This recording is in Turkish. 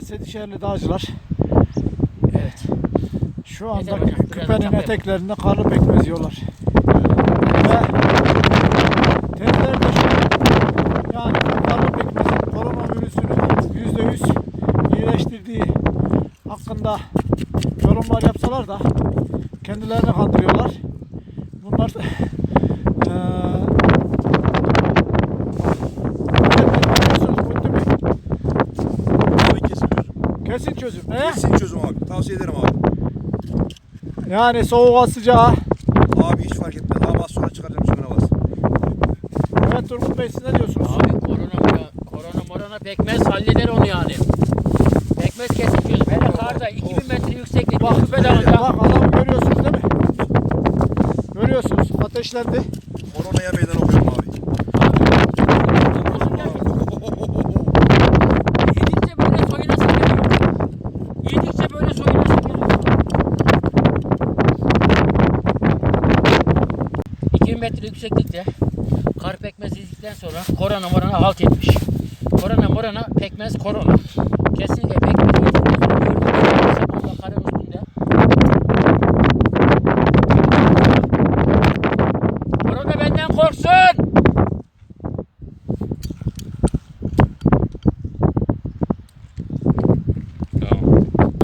Evet Sedişehirli dağcılar Evet. şu anda hocam, biraz küpenin eteklerinde karlı pekmez yiyorlar. Ve tezler de şu yani karlı pekmezin koronavirüsünü yüzde yüz iyileştirdiği hakkında yorumlar yapsalar da kendilerini kandırıyorlar. Bunlar eee Muhittin Bey, Abi kesiliyor. Kesin çözüm. Ne? Kesin çözüm abi. Tavsiye ederim abi. Yani soğuğa sıcağa. Abi hiç fark etmez. Abi az sonra çıkaracağım suyuna bas. Evet Turgut Bey siz ne diyorsunuz? Abi korona korona morona pekmez halleder onu yani. Pekmez kesin çözüm. Hele karda 2000 metre yükseklikte Bak, dalında. bak adamı görüyorsunuz değil mi? Görüyorsunuz ateşlendi. Koronaya meydan okuyorum abi. Metre yükseklikte kar pekmez yedikten sonra korona morona halt etmiş. Korona morona pekmez korona. Kesinlikle pekmez. Korona benden korksun.